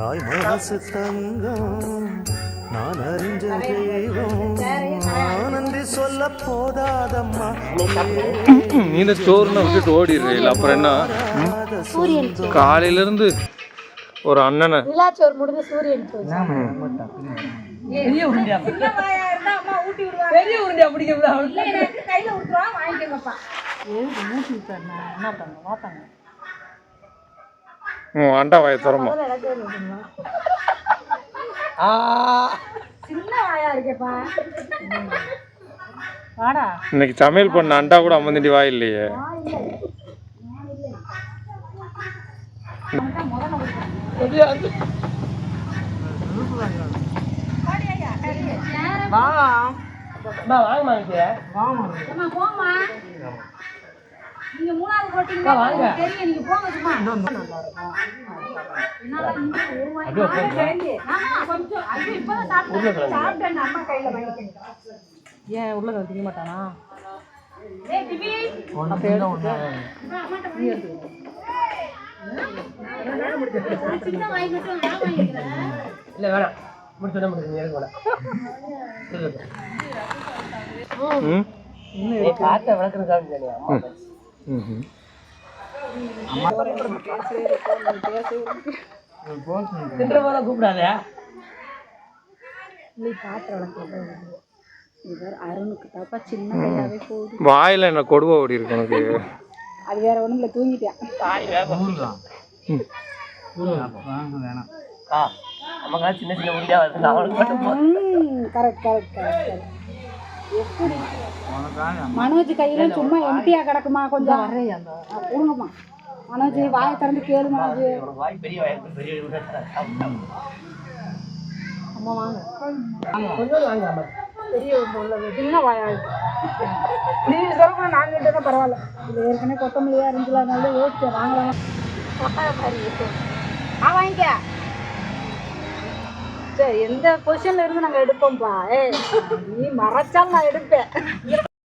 தாய் மனசு தங்கம். நான் அறிஞ்ச தெய்வம். ஆனந்தி சொல்ல போதாதம்மா. நீ இந்த ஸ்டோர்னு விட்டுட்டு ஓடிடுறீல அப்புறம் என்ன? சூரியன். காலையில இருந்து ஒரு அண்ணனை. பெரிய உருண்டையா? பெரிய உருண்டையா பிடிக்க கையில விட்டுருவா வாங்கிக்கோங்கப்பா. என்ன பண்ண உன் அண்டா வாய திறமா. சின்ன. வாயா இருக்கேப்பா. வாடா. இன்னைக்கு சமையல் பண்ண அண்டா கூட அம்மந்திண்டி வாய் இல்லையே. வா வாங்க போம்மா. நீங்க மூணாவது போட்டீங்க அக்கா, வாங்க. தெரியும். நீங்க போங்க சும்மா. என்னடா இங்க ஒரு வாய் ஆமா, கொஞ்சம் ஐயோ இப்பதான் சாப்பிட்டேன். சாப்பிட்டேன் அம்மா கையில வாங்கிக்கோங்க ஏன் உள்ள திங்க மாட்டானா? ஏய் திவி சின்ன வாய் மட்டும் நான் வாங்கிக்கிறேன். இல்ல வேணாம். முடிச்சு முடிச்சு எனக்கு வேணாம். ம். நீ காத்த வளர்க்கறதுக்காக ம்ஹும். கூப்பிடாத வாயில என்ன கொடுவா ஓடி இருக்கு உனக்கு? அது வேற ஒண்ணும் இல்ல தூங்கிட்டேன் ஆ நமக்கு சின்ன சின்ன கரெக்ட் கரெக்ட் கரெக்ட் மனோஜ் கையில சும்மா எம்டியா கிடக்குமா கொஞ்சம்? கொடுங்கம்மா மனோஜ் வாயை திறந்து கேளு மனோஜ். அம்மா வாங்க. பெரிய வாயா இருக்கு நீ சொல்ல கிட்டே பரவாயில்ல. இது ஏற்கனவே கொத்தமல்லியா இருந்துச்சுல அதனால யோசிச்சேன் வாங்கலாம்? ஆ வாங்கிக்க. எந்த பொசிஷன்ல இருந்து நாங்க எடுப்போம்ப்பா ஏ நீ மறைச்சாலும் நான் எடுப்பேன்.